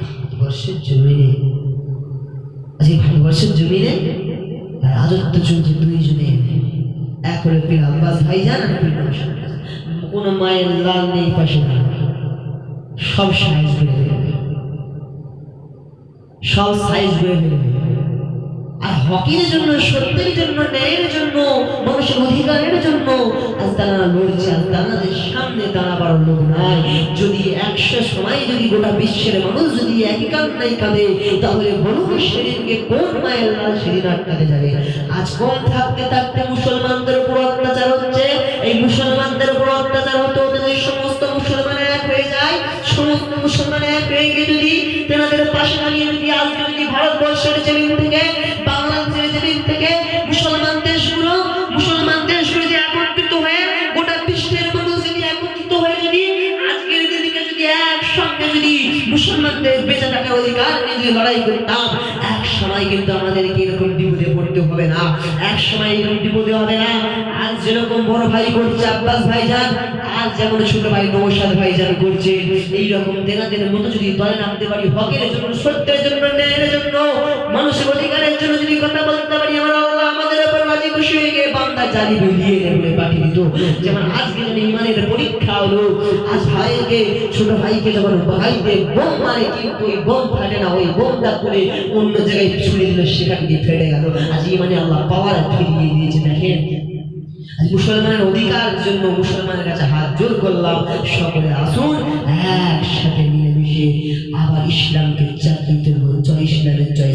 ভারতবর্ষের জমিনে আজকে ভারতবর্ষের জমিনে রাজত্ব চলছে দুইজনে। এক হলো পীর আব্বাস ভাইজান আর পীর কোনো মায়ের লাল নেই পাশে সব সাইজ বেড়ে সব সাইজ বেড়ে আর হকির জন্য, সত্যের জন্য, ন্যায়ের জন্য, মানুষের অধিকারের জন্য তারা লড়ছে তাদের সামনে দাঁড়াবার লোক নাই। যদি একশো সময় যদি গোটা বিশ্বের মানুষ যদি একই কাঁদে, তাহলে বলুন সেদিনকে কোন মায়ের লাল সেদিন আটকাতে যাবে? আজ কম থাকতে থাকতে মুসলমানদের উপর অত্যাচার হচ্ছে। এই মুসলমানদের উপর অত্যাচার হতে হতে যদি সমস্ত মুসলমান এক হয়ে যায়, সমস্ত মুসলমান এক হয়ে গিয়ে যদি তেনাদের পাশে দাঁড়িয়ে যদি আজকে যদি ভারতবর্ষের জমিন থেকে যদি মুসলমানদের বেঁচে থাকার অধিকার নিয়ে যদি লড়াই করতাম। এক সময় কিন্তু আমাদেরকে এরকম বিপদে পড়তে হবে না। এক সময় এরকম বিপদে হবে না। আজ যেরকম বড় ভাই করছে আব্বাস ভাইজান, আজ যেমন ছোট ভাই নৌসাদ ভাইজান করছে, এইরকম তেনাদের মতো যদি দলে নামতে পারি, হকের জন্য, সত্যের জন্য, ন্যায়ের জন্য, মানুষের অধিকারের জন্য যদি কথা বলতে জারি দিয়ে বলে পাঠিয়ে দিত যেমন আজকে যেন ইমানের পরীক্ষা হলো, আজ ভাইকে, ছোট ভাইকে যখন ভাইতে বোম মারে, কিন্তু ওই বোম ফাটে না, ওই বোমটা করে অন্য জায়গায় ছুড়ে দিল, সেখান দিয়ে ফেটে গেল। আজ ইমানে আল্লাহ পাওয়ার ফিরিয়ে দিয়েছে, দেখেন। মুসলমানের অধিকার জন্য মুসলমানের কাছে হাত জোর করলাম, সকলে আসুন, একসাথে মিলেমিশে আবার ইসলামকে তুলব জয় ইসলামের জয়